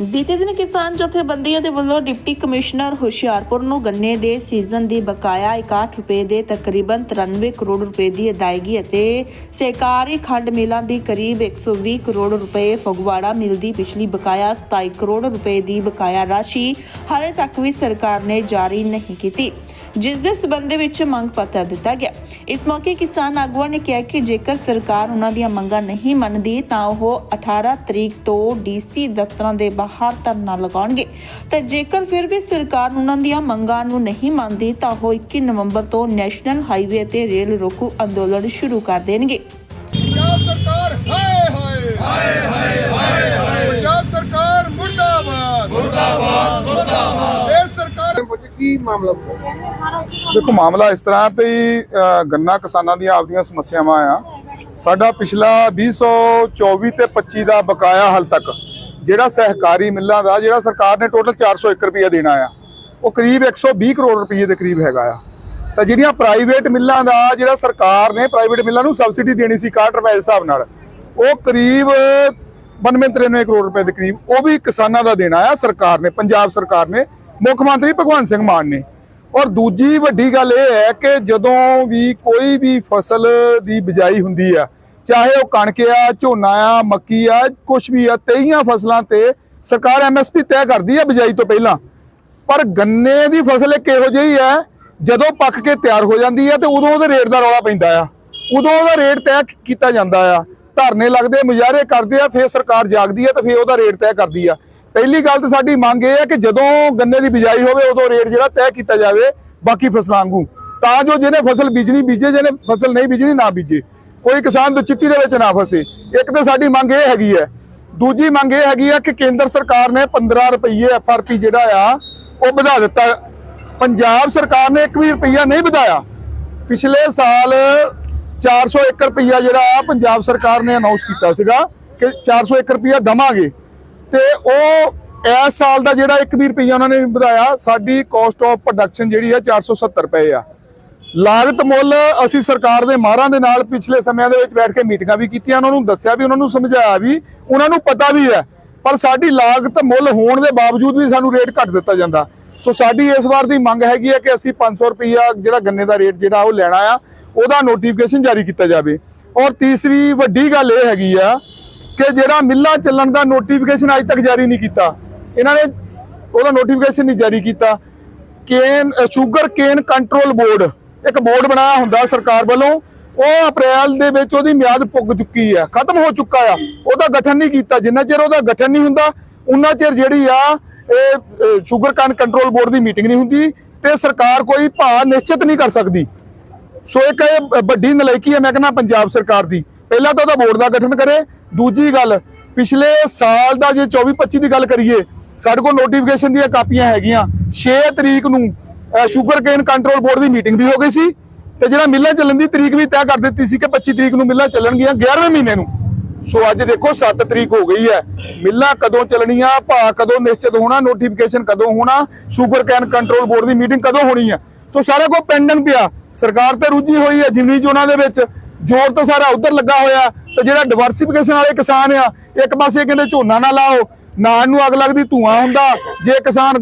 ਬੀਤੇ ਦਿਨ ਕਿਸਾਨ ਜਥੇਬੰਦੀਆਂ ਦੇ ਵੱਲੋਂ ਡਿਪਟੀ ਕਮਿਸ਼ਨਰ ਹੁਸ਼ਿਆਰਪੁਰ ਨੂੰ ਗੰਨੇ ਦੇ ਸੀਜ਼ਨ ਦੀ ਬਕਾਇਆ 61 ਰੁਪਏ ਦੇ ਤਕਰੀਬਨ 93 ਕਰੋੜ ਰੁਪਏ ਦੀ ਅਦਾਇਗੀ ਅਤੇ ਸਹਿਕਾਰੀ ਖੰਡ ਮਿਲਾਂ ਦੀ ਕਰੀਬ 120 ਕਰੋੜ ਰੁਪਏ ਫਗਵਾੜਾ ਮਿਲ ਦੀ ਪਿਛਲੀ ਬਕਾਇਆ 27 ਕਰੋੜ ਰੁਪਏ ਦੀ ਬਕਾਇਆ ਰਾਸ਼ੀ ਹਾਲੇ ਤੱਕ ਵੀ ਸਰਕਾਰ ਨੇ ਜਾਰੀ ਨਹੀਂ ਕੀਤੀ। ਜਿਸ ਦੇ ਸਬੰਧ ਵਿੱਚ ਮੰਗ ਪੱਤਰ ਦਿੱਤਾ ਗਿਆ। ਇਸ ਮੌਕੇ ਕਿਸਾਨ ਆਗੂਆਂ ਨੇ ਕਿਹਾ ਕਿ ਜੇਕਰ ਸਰਕਾਰ ਉਹਨਾਂ ਦੀਆਂ ਮੰਗਾਂ ਨਹੀਂ ਮੰਨਦੀ, ਤਾਂ ਉਹ 18 ਤਰੀਕ ਤੋਂ ਡੀਸੀ ਦਫ਼ਤਰਾਂ ਦੇ ਬਾਹਰ ਧਰਨਾ ਲਗਾਉਣਗੇ। ਤੇ ਜੇਕਰ ਫਿਰ ਵੀ ਸਰਕਾਰ ਉਹਨਾਂ ਦੀਆਂ ਮੰਗਾਂ ਨੂੰ ਨਹੀਂ ਮੰਨਦੀ, ਤਾਂ ਉਹ 21 ਨਵੰਬਰ ਤੋਂ ਨੈਸ਼ਨਲ ਹਾਈਵੇ ਤੇ ਰੇਲ ਰੋਕੂ ਅੰਦੋਲਨ ਸ਼ੁਰੂ ਕਰ ਦੇਣਗੇ ਪੰਜਾਬ ਸਰਕਾਰ ਹਾਏ ਹਾਏ ਹਾਏ ਹਾਏ ਹਾਏ ਪੰਜਾਬ ਸਰਕਾਰ ਮੁਰਦਾਬਾਦ ਮੁਰਦਾਬਾਦ ਮੁਰਦਾਬਾਦ ਇਹ ਸਰਕਾਰ ਕੀ ਮਾਮਲਾ? ਦੇਖੋ, ਮਾਮਲਾ ਇਸ ਤਰ੍ਹਾਂ ਵੀ ਗੰਨਾ ਕਿਸਾਨਾਂ ਦੀਆਂ ਆਪਦੀਆਂ ਸਮੱਸਿਆਵਾਂ ਆ। ਸਾਡਾ ਪਿਛਲਾ 2024 ਤੇ 25 ਦਾ ਬਕਾਇਆ ਹਾਲ ਤੱਕ, ਜਿਹੜਾ ਸਹਿਕਾਰੀ ਮਿੱਲਾਂ ਦਾ, ਜਿਹੜਾ ਸਰਕਾਰ ਨੇ ਟੋਟਲ 401 ਰੁਪਏ ਦੇਣਾ ਆ, ਉਹ ਕਰੀਬ 120 ਕਰੋੜ ਰੁਪਏ ਦੇ ਕਰੀਬ ਹੈਗਾ ਆ। ਤਾਂ ਜਿਹੜੀਆਂ ਪ੍ਰਾਈਵੇਟ ਮਿੱਲਾਂ ਦਾ, ਜਿਹੜਾ ਸਰਕਾਰ ਨੇ ਪ੍ਰਾਈਵੇਟ ਮਿੱਲਾਂ ਨੂੰ ਸਬਸਿਡੀ ਦੇਣੀ ਸੀ 61 ਰੁਪਏ ਦੇ ਹਿਸਾਬ ਨਾਲ, ਉਹ ਕਰੀਬ 92-93 ਕਰੋੜ ਰੁਪਏ ਦੇ ਕਰੀਬ, ਉਹ ਵੀ ਕਿਸਾਨਾਂ ਦਾ ਦੇਣਾ ਆ, ਸਰਕਾਰ ਨੇ, ਪੰਜਾਬ ਸਰਕਾਰ ਨੇ। ਮੁੱਖ ਮੰਤਰੀ ਭਗਵੰਤ ਸਿੰਘ ਮਾਨ ਨੇ। ਔਰ ਦੂਜੀ ਵੱਡੀ ਗੱਲ ਇਹ ਹੈ ਕਿ ਜਦੋਂ ਵੀ ਕੋਈ ਵੀ ਫਸਲ ਦੀ ਬਿਜਾਈ ਹੁੰਦੀ ਆ, ਚਾਹੇ ਉਹ ਕਣਕ ਆ, ਝੋਨਾ ਆ, ਮੱਕੀ ਆ ਕੁਝ ਵੀ ਆ, ਤੇਈਆਂ ਫਸਲਾਂ ਤੇ ਸਰਕਾਰ ਐਮਐਸਪੀ ਤੈਅ ਕਰਦੀ ਆ ਬਿਜਾਈ ਤੋਂ ਪਹਿਲਾਂ। ਪਰ ਗੰਨੇ ਦੀ ਫਸਲ ਇੱਕ ਇਹੋ ਜਿਹੀ ਹੈ ਜਦੋਂ ਪੱਕ ਕੇ ਤਿਆਰ ਹੋ ਜਾਂਦੀ ਹੈ ਤੇ ਉਦੋਂ ਉਹਦੇ ਰੇਟ ਦਾ ਰੌਲਾ ਪੈਂਦਾ ਆ। ਉਦੋਂ ਉਹਦਾ ਰੇਟ ਤੈਅ ਕੀਤਾ ਜਾਂਦਾ ਆ। ਧਰਨੇ ਲੱਗਦੇ, ਮੁਜ਼ਾਹਰੇ ਕਰਦੇ ਆ, ਫਿਰ ਸਰਕਾਰ ਜਾਗਦੀ ਆ ਤੇ ਫਿਰ ਉਹਦਾ ਰੇਟ ਤੈਅ ਕਰਦੀ ਆ। ਪਹਿਲੀ ਗੱਲ ਤਾਂ ਸਾਡੀ ਮੰਗ ਇਹ ਹੈ ਕਿ ਜਦੋਂ ਗੰਨੇ ਦੀ ਬਿਜਾਈ ਹੋਵੇ, ਉਦੋਂ ਰੇਟ ਜਿਹੜਾ ਤੈਅ ਕੀਤਾ ਜਾਵੇ ਬਾਕੀ ਫਸਲਾਂ ਵਾਂਗੂ। ਤਾਂ ਜੋ ਜਿਹਨੇ ਫਸਲ ਬੀਜਣੀ ਬੀਜੇ, ਜਿਹਨੇ ਫਸਲ ਨਹੀਂ ਬੀਜਣੀ ਨਾ ਬੀਜੇ। ਕੋਈ ਕਿਸਾਨ ਦੁਚਿੱਤੀ ਦੇ ਵਿੱਚ ਨਾ ਫਸੇ। ਇੱਕ ਤਾਂ ਸਾਡੀ ਮੰਗ ਇਹ ਹੈਗੀ ਹੈ। ਦੂਜੀ ਮੰਗ ਇਹ ਹੈਗੀ ਆ ਕਿ ਕੇਂਦਰ ਸਰਕਾਰ ਨੇ 15 ਰੁਪਏ ਐਫਆਰਪੀ ਜਿਹੜਾ ਆ, ਉਹ ਵਧਾ ਦਿੱਤਾ। ਪੰਜਾਬ ਸਰਕਾਰ ਨੇ 1 ਵੀ ਰੁਪਈਆ ਨਹੀਂ ਵਧਾਇਆ। ਪਿਛਲੇ ਸਾਲ 401 ਰੁਪਈਆ ਜਿਹੜਾ ਪੰਜਾਬ ਸਰਕਾਰ ਨੇ ਅਨਾਉਂਸ ਕੀਤਾ ਸੀਗਾ ਕਿ 401 ਰੁਪਈਆ ਦਵਾਂਗੇ। ਤੇ ਉਹ ਇਸ ਸਾਲ ਦਾ ਜਿਹੜਾ 1 ਵੀ ਰੁਪਈਆ ਉਹਨਾਂ ਨੇ ਵਧਾਇਆ, ਸਾਡੀ ਕੋਸਟ ਆਫ ਪ੍ਰੋਡਕਸ਼ਨ ਜਿਹੜੀ ਆ 470 ਰੁਪਏ ਆ। ਲਾਗਤ ਮੁੱਲ ਅਸੀਂ ਸਰਕਾਰ ਦੇ ਮਾਹਰਾਂ ਦੇ ਨਾਲ ਪਿਛਲੇ ਸਮਿਆਂ ਦੇ ਵਿੱਚ ਬੈਠ ਕੇ ਮੀਟਿੰਗਾਂ ਵੀ ਕੀਤੀਆਂ, ਉਹਨਾਂ ਨੂੰ ਦੱਸਿਆ ਵੀ, ਉਹਨਾਂ ਨੂੰ ਸਮਝਾਇਆ ਵੀ, ਉਹਨਾਂ ਨੂੰ ਪਤਾ ਵੀ ਹੈ, ਪਰ ਸਾਡੀ ਲਾਗਤ ਮੁੱਲ ਹੋਣ ਦੇ ਬਾਵਜੂਦ ਵੀ ਸਾਨੂੰ ਰੇਟ ਘੱਟ ਦਿੱਤਾ ਜਾਂਦਾ। ਸੋ ਸਾਡੀ ਇਸ ਵਾਰ ਦੀ ਮੰਗ ਹੈਗੀ ਹੈ ਕਿ ਅਸੀਂ 500 ਰੁਪਈਆ ਜਿਹੜਾ ਗੰਨੇ ਦਾ ਰੇਟ ਜਿਹੜਾ ਉਹ ਲੈਣਾ ਆ, ਉਹਦਾ ਨੋਟੀਫਿਕੇਸ਼ਨ ਜਾਰੀ ਕੀਤਾ ਜਾਵੇ। ਔਰ ਤੀਸਰੀ ਵੱਡੀ ਗੱਲ ਇਹ ਹੈਗੀ ਆ ਕਿ ਜਿਹੜਾ ਮਿੱਲਾਂ ਚੱਲਣ ਦਾ ਨੋਟੀਫਿਕੇਸ਼ਨ ਅਜੇ ਤੱਕ ਜਾਰੀ ਨਹੀਂ ਕੀਤਾ। ਇਹਨਾਂ ਨੇ ਉਹਦਾ ਨੋਟੀਫਿਕੇਸ਼ਨ ਨਹੀਂ ਜਾਰੀ ਕੀਤਾ। Cane sugar cane control board ਇੱਕ ਬੋਰਡ ਬਣਾਇਆ ਹੁੰਦਾ ਸਰਕਾਰ ਵੱਲੋਂ, ਉਹ ਅਪ੍ਰੈਲ ਦੇ ਵਿੱਚ ਉਹਦੀ ਮਿਆਦ ਪੁੱਗ ਚੁੱਕੀ ਆ, ਖਤਮ ਹੋ ਚੁੱਕਾ ਆ। ਉਹਦਾ ਗਠਨ ਨਹੀਂ ਕੀਤਾ, ਜਿੰਨਾ ਚਿਰ ਉਹਦਾ ਗਠਨ ਨਹੀਂ ਹੁੰਦਾ, ਉਨਾ ਚਿਰ ਜਿਹੜੀ ਆ, ਇਹ ਸ਼ੂਗਰ ਕੇਨ ਕੰਟਰੋਲ ਬੋਰਡ ਦੀ ਮੀਟਿੰਗ ਨਹੀਂ ਹੁੰਦੀ ਤੇ ਸਰਕਾਰ ਕੋਈ ਭਾਅ ਨਿਸ਼ਚਿਤ ਨਹੀਂ ਕਰ ਸਕਦੀ। ਸੋ ਇੱਕ ਇਹ ਵੱਡੀ ਨਲਾਇਕੀ ਹੈ ਮੈਂ ਕਹਿੰਦਾ ਪੰਜਾਬ ਸਰਕਾਰ ਦੀ। ਪਹਿਲਾਂ ਤਾਂ ਉਹਦਾ ਬੋਰਡ ਦਾ ਗਠਨ ਕਰੇ ਦੂਜੀ ਗੱਲ, ਪਿਛਲੇ ਸਾਲ ਦਾ ਜੇ 24 25 ਦੀ ਗੱਲ ਕਰੀਏ, ਸਾਡੇ ਕੋਲ ਨੋਟੀਫਿਕੇਸ਼ਨ ਦੀਆਂ ਕਾਪੀਆਂ ਹੈਗੀਆਂ। 6 ਤਰੀਕ ਨੂੰ ਸ਼ੂਗਰ ਕੇਨ ਕੰਟਰੋਲ ਬੋਰਡ ਦੀ ਮੀਟਿੰਗ ਵੀ ਹੋ ਗਈ ਸੀ ਤੇ ਜਿਹੜਾ ਮਿੱਲਾਂ ਚੱਲਣ ਦੀ ਤਰੀਕ ਵੀ ਤੈਅ ਕਰ ਦਿੱਤੀ ਸੀ ਕਿ 25 ਤਰੀਕ ਨੂੰ ਮਿੱਲਾਂ ਚੱਲਣਗੀਆਂ 11ਵੇਂ ਮਹੀਨੇ ਨੂੰ। ਸੋ ਅੱਜ ਦੇਖੋ 7 ਤਰੀਕ ਹੋ ਗਈ ਹੈ। ਮਿੱਲਾਂ ਕਦੋਂ ਚੱਲਣੀਆਂ, ਭਾਅ ਕਦੋਂ ਨਿਸ਼ਚਿਤ ਹੋਣਾ ਨੋਟੀਫਿਕੇਸ਼ਨ ਕਦੋਂ ਹੋਣਾ ਸ਼ੂਗਰ ਕੇਨ ਕੰਟਰੋਲ ਬੋਰਡ ਦੀ ਮੀਟਿੰਗ ਕਦੋਂ ਹੋਣੀ ਹੈ? ਸੋ ਸਾਰਾ ਕੁਝ ਪੈਂਡਿੰਗ ਪਿਆ। ਸਰਕਾਰ ਤੇ ਰੁੱਝੀ ਹੋਈ ਹੈ, ਜਿਮਨੀ ਚੋਣਾਂ ਦੇ ਵਿੱਚ ਜ਼ੋਰ ਤਾਂ ਸਾਰਾ ਉਧਰ ਲੱਗਾ ਹੋਇਆ। ਤੇ ਜਿਹੜਾ ਡਿਵਰਸਿਫਿਕੇਸ਼ਨ ਵਾਲੇ ਕਿਸਾਨ ਆ, ਇੱਕ ਪਾਸੇ ਕਹਿੰਦੇ ਝੋਨਾ ਨਾ ਲਾਓ ਨਾਲ ਨੂੰ ਅੱਗ ਲੱਗਦੀ, ਧੂਆਂ ਹੁੰਦਾ, ਜੇ ਕਿਸਾਨ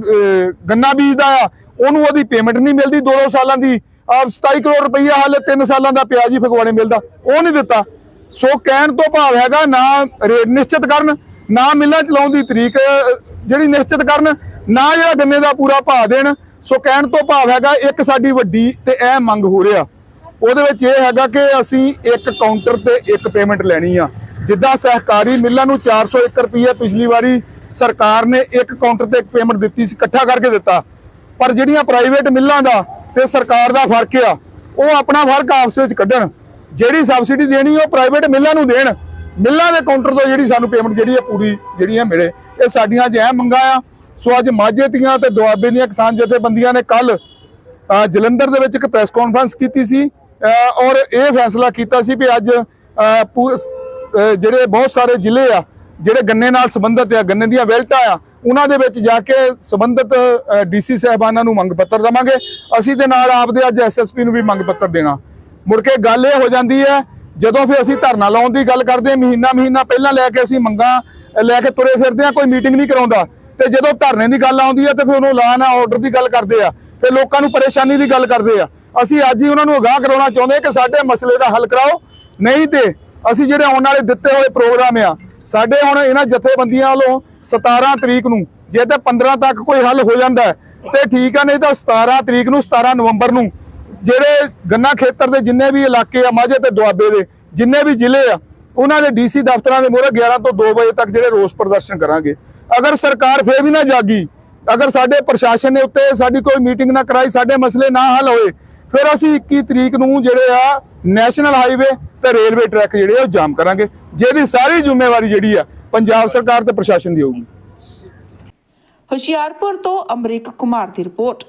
ਗੰਨਾ ਬੀਜਦਾ ਆ, ਉਹਨੂੰ ਉਹਦੀ ਪੇਮੈਂਟ ਨਹੀਂ ਮਿਲਦੀ 2-2 ਸਾਲਾਂ ਦੀ ਆ 27 ਕਰੋੜ ਰੁਪਈਆ ਹਾਲੇ 3 ਸਾਲਾਂ ਦਾ ਪਿਆਜ਼ ਹੀ ਫਗਵਾੜੇ ਮਿਲਦਾ, ਉਹ ਨਹੀਂ ਦਿੱਤਾ। ਸੋ ਕਹਿਣ ਤੋਂ ਭਾਵ ਹੈਗਾ ਨਾ ਰੇਟ ਨਿਸ਼ਚਿਤ ਕਰਨ, ਨਾ ਮਿਲਾਂ ਚਲਾਉਣ ਦੀ ਤਰੀਕ ਜਿਹੜੀ ਨਿਸ਼ਚਿਤ ਕਰਨ, ਨਾ ਜਿਹੜਾ ਗੰਨੇ ਦਾ ਪੂਰਾ ਭਾਅ ਦੇਣ। ਸੋ ਕਹਿਣ ਤੋਂ ਭਾਵ ਹੈਗਾ ਇੱਕ ਸਾਡੀ ਵੱਡੀ ਤੇ ਇਹ ਮੰਗ ਹੋ ਰਿਹਾ। ਉਹਦੇ ਵਿੱਚ ਇਹ ਹੈਗਾ ਕਿ ਅਸੀਂ ਇੱਕ ਕਾਊਂਟਰ ਤੇ ਇੱਕ ਪੇਮੈਂਟ ਲੈਣੀ ਆ। ਜਿੱਦਾਂ ਸਹਿਕਾਰੀ ਮਿੱਲਾਂ ਨੂੰ 401 ਰੁਪਏ ਪਿਛਲੀ ਵਾਰੀ ਸਰਕਾਰ ਨੇ ਇੱਕ ਕਾਊਂਟਰ ਤੇ ਇੱਕ ਪੇਮੈਂਟ ਦਿੱਤੀ ਸੀ, ਇਕੱਠਾ ਕਰਕੇ ਦਿੱਤਾ। ਪਰ ਜਿਹੜੀਆਂ ਪ੍ਰਾਈਵੇਟ ਮਿੱਲਾਂ ਦਾ ਤੇ ਸਰਕਾਰ ਦਾ ਫ਼ਰਕ ਆ, ਉਹ ਆਪਣਾ ਫ਼ਰਕ ਆਪਸ ਵਿੱਚ ਕੱਢਣ। ਜਿਹੜੀ ਸਬਸਿਡੀ ਦੇਣੀ, ਉਹ ਪ੍ਰਾਈਵੇਟ ਮਿੱਲਾਂ ਨੂੰ ਦੇਣ। ਮਿੱਲਾਂ ਦੇ ਕਾਊਂਟਰ ਤੋਂ ਜਿਹੜੀ ਸਾਨੂੰ ਪੇਮੈਂਟ ਜਿਹੜੀ ਹੈ ਪੂਰੀ ਜਿਹੜੀ ਹੈ ਮਿਲੇ। ਇਹ ਸਾਡੀਆਂ ਜੈ ਮੰਗਾਂ ਆ। ਸੋ ਅੱਜ ਮਾਝੇ ਦੀਆਂ ਤੇ ਦੁਆਬੇ ਦੀਆਂ ਕਿਸਾਨ ਜਥੇਬੰਦੀਆਂ ਨੇ ਕੱਲ ਜਲੰਧਰ ਦੇ ਵਿੱਚ ਇੱਕ ਪ੍ਰੈਸ ਕਾਨਫਰੰਸ ਕੀਤੀ ਸੀ। ਔਰ ਇਹ ਫੈਸਲਾ ਕੀਤਾ ਸੀ ਵੀ ਅੱਜ ਅਹ ਜਿਹੜੇ ਬਹੁਤ ਸਾਰੇ ਜ਼ਿਲ੍ਹੇ ਆ ਜਿਹੜੇ ਗੰਨੇ ਨਾਲ ਸੰਬੰਧਿਤ ਆ ਗੰਨੇ ਦੀਆਂ ਵੈਲਟਾਂ ਆ ਉਹਨਾਂ ਦੇ ਵਿੱਚ ਜਾ ਕੇ ਸੰਬੰਧਿਤ ਡੀਸੀ ਸਾਹਿਬਾਨਾਂ ਨੂੰ ਮੰਗ ਪੱਤਰ ਦਵਾਂਗੇ। ਅਸੀਂ ਦੇ ਨਾਲ ਆਪਦੇ ਅੱਜ ਐਸਐਸਪੀ ਨੂੰ ਵੀ ਮੰਗ ਪੱਤਰ ਦੇਣਾ। ਮੁੜ ਕੇ ਗੱਲ ਇਹ ਹੋ ਜਾਂਦੀ ਹੈ ਜਦੋਂ ਫਿਰ ਅਸੀਂ ਧਰਨਾ ਲਾਉਣ ਦੀ ਗੱਲ ਕਰਦੇ ਹਾਂ, ਮਹੀਨਾ ਮਹੀਨਾ ਪਹਿਲਾਂ ਲੈ ਕੇ ਅਸੀਂ ਮੰਗਾਂ ਲੈ ਕੇ ਤੁਰੇ ਫਿਰਦੇ ਆ ਕੋਈ ਮੀਟਿੰਗ ਨਹੀਂ ਕਰਾਉਂਦਾ। ਤੇ ਜਦੋਂ ਧਰਨੇ ਦੀ ਗੱਲ ਆਉਂਦੀ ਆ ਤੇ ਫਿਰ ਉਹਨੂੰ ਲਾਣਾ ਨਾ ਆਰਡਰ ਦੀ ਗੱਲ ਕਰਦੇ ਆ। ਫਿਰ ਲੋਕਾਂ ਨੂੰ ਪਰੇਸ਼ਾਨੀ ਦੀ ਗੱਲ ਕਰਦੇ ਆ। ਅਸੀਂ ਅੱਜ ਹੀ ਉਹਨਾਂ ਨੂੰ ਅਗਾਹ ਕਰਾਉਣਾ ਚਾਹੁੰਦੇ ਕਿ ਸਾਡੇ ਮਸਲੇ ਦਾ ਹੱਲ ਕਰਾਓ। ਨਹੀਂ ਤੇ ਅਸੀਂ ਜਿਹੜੇ ਆਉਣ ਵਾਲੇ ਦਿੱਤੇ ਹੋਏ ਪ੍ਰੋਗਰਾਮ ਆ ਸਾਡੇ ਹੁਣ ਇਹਨਾਂ ਜਥੇਬੰਦੀਆਂ ਵੱਲੋਂ 17 ਤਰੀਕ ਨੂੰ ਜੇ ਤਾਂ 15 ਤੱਕ ਕੋਈ ਹੱਲ ਹੋ ਜਾਂਦਾ ਹੈ, ਤੇ ਠੀਕ ਆ ਨਹੀਂ ਤਾਂ 17 ਤਰੀਕ ਨੂੰ 17 ਨਵੰਬਰ ਨੂੰ ਜਿਹੜੇ ਗੰਨਾ ਖੇਤਰ ਦੇ ਜਿੰਨੇ ਵੀ ਇਲਾਕੇ ਆ ਮਾਝੇ ਤੇ ਦੁਆਬੇ ਦੇ ਜਿੰਨੇ ਵੀ ਜ਼ਿਲ੍ਹੇ ਆ ਉਹਨਾਂ ਦੇ ਡੀਸੀ ਦਫ਼ਤਰਾਂ ਦੇ ਮੂਹਰੇ 11 ਤੋਂ 2 ਵਜੇ ਤੱਕ ਜਿਹੜੇ ਰੋਸ ਪ੍ਰਦਰਸ਼ਨ ਕਰਾਂਗੇ। ਅਗਰ ਸਰਕਾਰ ਫੇਰ ਵੀ ਨਾ ਜਾਗੀ ਅਗਰ ਸਾਡੇ ਪ੍ਰਸ਼ਾਸਨ ਨੇ ਉੱਤੇ ਸਾਡੀ ਕੋਈ ਮੀਟਿੰਗ ਨਾ ਕਰਾਈ ਸਾਡੇ ਮਸਲੇ ਨਾ ਹੱਲ ਹੋਏ ਫਿਰ ਅਸੀਂ 21 ਤਰੀਕ ਨੂੰ ਜਿਹੜੇ ਆ ਨੈਸ਼ਨਲ ਹਾਈਵੇ ਤੇ ਰੇਲਵੇ ਟਰੈਕ ਜਿਹੜੇ ਆ ਉਹ ਜਾਮ ਕਰਾਂਗੇ, ਜਿਹਦੀ ਸਾਰੀ ਜ਼ਿੰਮੇਵਾਰੀ ਜਿਹੜੀ ਆ ਪੰਜਾਬ ਸਰਕਾਰ ਤੇ ਪ੍ਰਸ਼ਾਸਨ ਦੀ ਹੋਊਗੀ। ਹੁਸ਼ਿਆਰਪੁਰ ਤੋਂ ਅਮਰੀਕ ਕੁਮਾਰ ਦੀ ਰਿਪੋਰਟ।